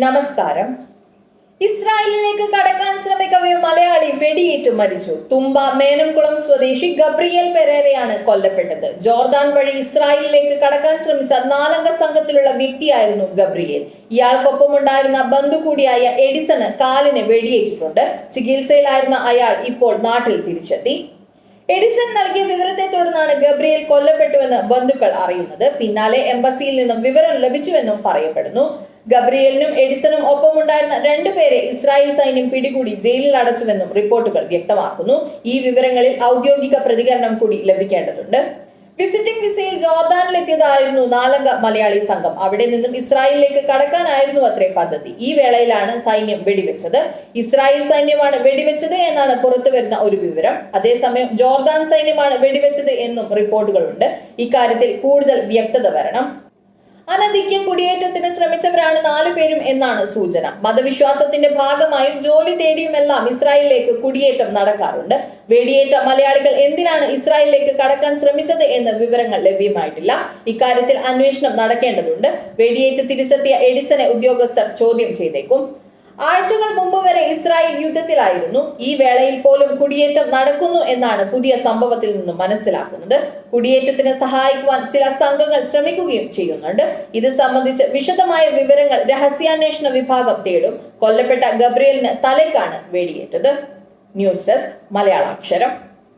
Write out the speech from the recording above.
നമസ്കാരം. ഇസ്രായേലിലേക്ക് കടക്കാൻ ശ്രമിക്കവേ മലയാളി വെടിയേറ്റ് മരിച്ചു. തുമ്പ മേനംകുളം സ്വദേശി ഗബ്രിയേൽ പെരേരയാണ് കൊല്ലപ്പെട്ടത്. ജോർദാൻ വഴി ഇസ്രായേലിലേക്ക് കടക്കാൻ ശ്രമിച്ച നാലംഗ സംഘത്തിലുള്ള വ്യക്തിയായിരുന്നു ഗബ്രിയേൽ. ഇയാൾക്കൊപ്പമുണ്ടായിരുന്ന ബന്ധു കൂടിയായ എഡിസണ് കാലിന് വെടിയേറ്റിട്ടുണ്ട്. ചികിത്സയിലായിരുന്ന അയാൾ ഇപ്പോൾ നാട്ടിൽ തിരിച്ചെത്തി. എഡിസൺ നൽകിയ വിവരത്തെ തുടർന്നാണ് ഗബ്രിയേൽ കൊല്ലപ്പെട്ടുവെന്ന് ബന്ധുക്കൾ അറിയുന്നത്. പിന്നാലെ എംബസിയിൽ നിന്നും വിവരം ലഭിച്ചുവെന്നും പറയപ്പെടുന്നു. ഗബ്രിയേലിനും എഡിസണും ഒപ്പമുണ്ടായിരുന്ന രണ്ടുപേരെ ഇസ്രായേൽ സൈന്യം പിടികൂടി ജയിലിൽ അടച്ചുവെന്നും റിപ്പോർട്ടുകൾ വ്യക്തമാക്കുന്നു. ഈ വിവരങ്ങളിൽ ഔദ്യോഗിക പ്രതികരണം കൂടി ലഭിക്കേണ്ടതുണ്ട്. വിസിറ്റിംഗ് വിസയിൽ ജോർദാനിലെത്തിയതായിരുന്നു നാലംഗ മലയാളി സംഘം. അവിടെ നിന്നും ഇസ്രായേലിലേക്ക് കടക്കാനായിരുന്നു അത്രേ പദ്ധതി. ഈ വേളയിലാണ് സൈന്യം വെടിവെച്ചത്. ഇസ്രായേൽ സൈന്യമാണ് വെടിവെച്ചത് എന്നാണ് പുറത്തുവരുന്ന ഒരു വിവരം. അതേസമയം ജോർദാൻ സൈന്യമാണ് വെടിവെച്ചത് എന്നും റിപ്പോർട്ടുകളുണ്ട്. ഇക്കാര്യത്തിൽ കൂടുതൽ വ്യക്തത വരണം. അനധിക്യ കുടിയേറ്റത്തിന് ശ്രമിച്ചവരാണ് നാലുപേരും എന്നാണ് സൂചന. മതവിശ്വാസത്തിന്റെ ഭാഗമായും ജോലി തേടിയുമെല്ലാം ഇസ്രായേലിലേക്ക് കുടിയേറ്റം നടക്കാറുണ്ട്. വെടിയേറ്റ മലയാളികൾ എന്തിനാണ് ഇസ്രായേലിലേക്ക് കടക്കാൻ ശ്രമിച്ചത് എന്ന വിവരങ്ങൾ ലഭ്യമായിട്ടില്ല. ഇക്കാര്യത്തിൽ അന്വേഷണം നടക്കേണ്ടതുണ്ട്. വെടിയേറ്റ് തിരിച്ചെത്തിയ എഡിസനെ ഉദ്യോഗസ്ഥർ ചോദ്യം ചെയ്തേക്കും. ആഴ്ചകൾ മുമ്പ് വരെ ഇസ്രായേൽ യുദ്ധത്തിലായിരുന്നു. ഈ വേളയിൽ പോലും കുടിയേറ്റം നടക്കുന്നു എന്നാണ് പുതിയ സംഭവത്തിൽ നിന്നും മനസ്സിലാക്കുന്നത്. കുടിയേറ്റത്തിന് സഹായിക്കുവാൻ ചില സംഘങ്ങൾ ശ്രമിക്കുകയും ചെയ്യുന്നുണ്ട്. ഇത് സംബന്ധിച്ച് വിശദമായ വിവരങ്ങൾ രഹസ്യാന്വേഷണ വിഭാഗം തേടും. കൊല്ലപ്പെട്ട ഗബ്രിയലിന് തലയ്ക്കാണ് വെടിയേറ്റത്. News desk Malayalaksharam.